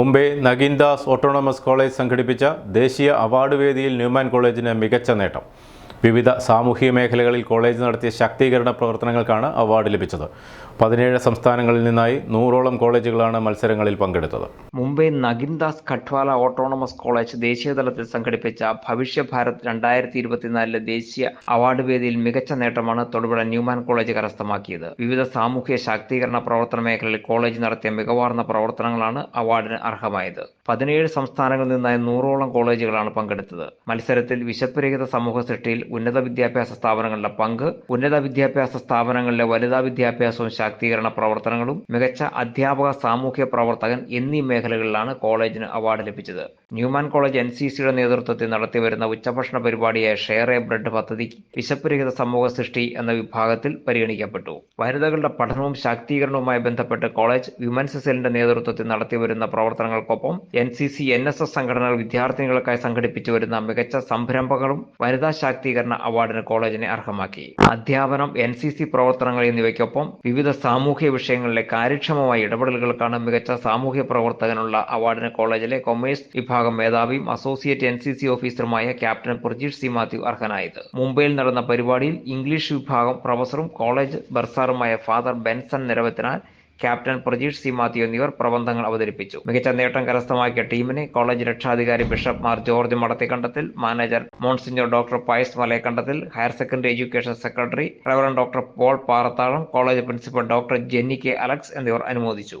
Mumbai നഗീൻദാസ് autonomous college സംഘടിപ്പിച്ച ദേശീയ award വേദിയിൽ ന്യൂമാൻ കോളേജിന് മികച്ച നേട്ടം. വിവിധ സാമൂഹിക മേഖലകളിൽ കോളേജ് നടത്തിയ ശാക്തീകരണ പ്രവർത്തനങ്ങൾക്കാണ് അവാർഡ് ലഭിച്ചത്. പതിനേഴ് സംസ്ഥാനങ്ങളിൽ നിന്നായി നൂറോളം കോളേജുകളാണ് മത്സരങ്ങളിൽ പങ്കെടുത്തത്. മുംബൈ നഗിൻദാസ് ഖട്വാല ഓട്ടോണമസ് കോളേജ് ദേശീയതലത്തിൽ സംഘടിപ്പിച്ച ഭവിഷ്യ ഭാരത് രണ്ടായിരത്തി ഇരുപത്തിനാലിലെ ദേശീയ അവാർഡ് വേദിയിൽ മികച്ച നേട്ടമാണ് തൊടുപുഴ ന്യൂമാൻ കോളേജ് കരസ്ഥമാക്കിയത്. വിവിധ സാമൂഹ്യ ശാക്തീകരണ പ്രവർത്തന മേഖലയിൽ കോളേജ് നടത്തിയ മികവാർന്ന പ്രവർത്തനങ്ങളാണ് അവാർഡിന് അർഹമായത്. പതിനേഴ് സംസ്ഥാനങ്ങളിൽ നിന്നായി നൂറോളം കോളേജുകളാണ് പങ്കെടുത്തത്. മത്സരത്തിൽ വിശപ്പുരഹിത സമൂഹ സൃഷ്ടിയിൽ ഉന്നത വിദ്യാഭ്യാസ സ്ഥാപനങ്ങളുടെ പങ്ക് ഉന്നത വിദ്യാഭ്യാസ സ്ഥാപനങ്ങളിലെ വനിതാ വിദ്യാഭ്യാസവും ശാക്തീകരണ പ്രവർത്തനങ്ങളും മികച്ച അധ്യാപക സാമൂഹ്യ പ്രവർത്തകൻ എന്നീ മേഖലകളിലാണ് കോളേജിന് അവാർഡ് ലഭിച്ചത്. ന്യൂമാൻ കോളേജ് എൻ സി സിയുടെ നേതൃത്വത്തിൽ നടത്തിവരുന്ന ഉച്ചഭക്ഷണ പരിപാടിയായ ഷെയർ എ ബ്രെഡ് പദ്ധതി വിശപ്പുരഹിത സമൂഹ സൃഷ്ടി എന്ന വിഭാഗത്തിൽ പരിഗണിക്കപ്പെട്ടു. വനിതകളുടെ പഠനവും ശാക്തീകരണവുമായി ബന്ധപ്പെട്ട് കോളേജ് വിമൻസ് സെല്ലിന്റെ നേതൃത്വത്തിൽ നടത്തിവരുന്ന പ്രവർത്തനങ്ങൾക്കൊപ്പം N C C N S S സംഘടനകൾ വിദ്യാർത്ഥികൾക്കായി സംഘടിപ്പിച്ചു വരുന്ന മികച്ച സംരംഭങ്ങളും വനിതാ ശാക്തീകരണ അവാർഡിന് കോളേജിനെ അർഹമാക്കി. അധ്യാപനം എൻ സി സി പ്രവർത്തനങ്ങൾ എന്നിവയ്ക്കൊപ്പം വിവിധ സാമൂഹ്യ വിഷയങ്ങളിലെ കാര്യക്ഷമമായ ഇടപെടലുകൾക്കാണ് മികച്ച സാമൂഹ്യ പ്രവർത്തകനുള്ള അവാർഡിന് കോളേജിലെ കൊമേഴ്സ് വിഭാഗം മേധാവിയും അസോസിയേറ്റ് എൻ സി സി ഓഫീസറുമായ ക്യാപ്റ്റൻ പ്രജീഷ് സി മാത്യു അർഹനായത്. മുംബൈയിൽ നടന്ന പരിപാടിയിൽ ഇംഗ്ലീഷ് വിഭാഗം പ്രൊഫസറും കോളേജ് ബർസാറുമായ ഫാദർ ബെൻസൺ നിരവത്തിനാൽ ക്യാപ്റ്റൻ പ്രജീഷ് സി മാത്യു എന്നിവർ പ്രബന്ധങ്ങൾ അവതരിപ്പിച്ചു. മികച്ച നേട്ടം കരസ്ഥമാക്കിയ ടീമിനെ കോളേജ് രക്ഷാധികാരി bishop Mar George Madathikandathil manager monsignor doctor Pius Malayakandathil higher secondary education secretary reverend doctor Paul Parathalam college principal doctor Jenny K Alex എന്നിവർ അനുമോദിച്ചു.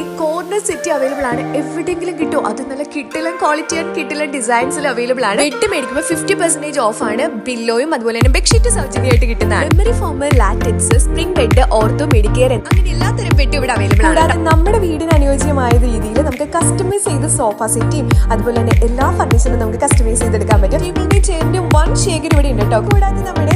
അവൈലബിൾ ആണ്. എവിടെയെങ്കിലും കിട്ടും? അത് നല്ല കിട്ടിലും ക്വാളിറ്റി ആൻഡ് കിട്ടിലും ഡിസൈൻസിൽ അവൈലബിൾ ആണ്. ബെഡ് മേടിക്കുമ്പോൾ ഫിഫ്റ്റി പെർസെന്റേജ് ഓഫ് ആണ്. ബില്ലോയും അതുപോലെ തന്നെ ബെഡ്ഷീറ്റ് സൗജന്യമായിട്ട് കിട്ടുന്നതാണ്. Memory foam latex spring bed ortho Medicare അങ്ങനെ എല്ലാത്തരം ബെഡ് ഇവിടെ അവൈലബിൾ ആണ്. കൂടാതെ നമ്മുടെ വീടിന് അനുയോജ്യമായ രീതിയിൽ നമുക്ക് കസ്റ്റമൈസ് ചെയ്ത് സോഫ സെറ്റും അതുപോലെ തന്നെ എല്ലാ ഫർണിച്ചറും നമുക്ക് കസ്റ്റമൈസ് ചെയ്തെടുക്കാൻ പറ്റും. ടേബിളിന്റെ ചെയറിന്റെ വൺ ഷേഗർ ഇവിടെ ഉണ്ട് കേട്ടോ കൂടാതെ നമ്മുടെ